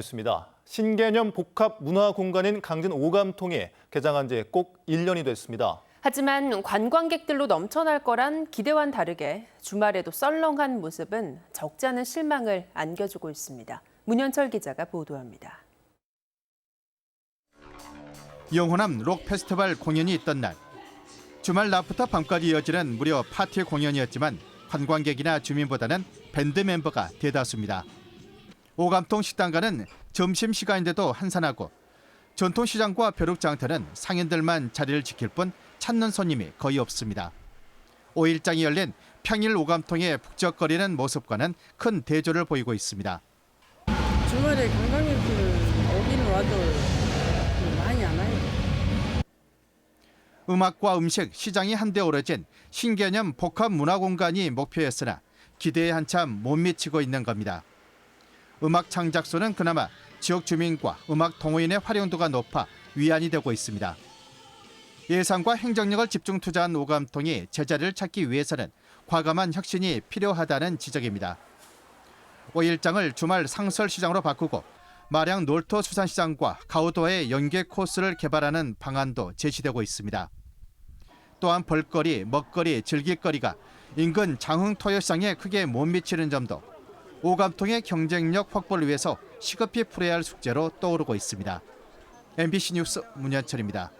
있습니다. 신개념 복합 문화 공간인 강진 오감통이 개장한 지 꼭 1년이 됐습니다. 하지만 관광객들로 넘쳐날 거란 기대와는 다르게 주말에도 썰렁한 모습은 적지 않은 실망을 안겨주고 있습니다. 문현철 기자가 보도합니다. 영호남 록 페스티벌 공연이 있던 날 주말 낮부터 밤까지 이어지는 무려 파티 공연이었지만 관광객이나 주민보다는 밴드 멤버가 대다수입니다. 오감통 식당가는 점심 시간인데도 한산하고 전통시장과 벼룩장터는 상인들만 자리를 지킬 뿐 찾는 손님이 거의 없습니다. 5일장이 열린 평일 오감통의 북적거리는 모습과는 큰 대조를 보이고 있습니다. 주말에 관광객들은 오기는 와도 많이 안 와요. 음악과 음식, 시장이 한데 오려진 신개념 복합 문화 공간이 목표였으나 기대에 한참 못 미치고 있는 겁니다. 음악 창작소는 그나마 지역 주민과 음악 동호인의 활용도가 높아 위안이 되고 있습니다. 예산과 행정력을 집중 투자한 오감통이 제자리를 찾기 위해서는 과감한 혁신이 필요하다는 지적입니다. 5일장을 주말 상설시장으로 바꾸고 마량 놀토 수산시장과 가우도의 연계 코스를 개발하는 방안도 제시되고 있습니다. 또한 볼거리, 먹거리, 즐길거리가 인근 장흥 토요시장에 크게 못 미치는 점도 오 감통의 경쟁력 확보를 위해서 시급히 풀어야 할 숙제로 떠오르고 있습니다. MBC 뉴스 문현철입니다.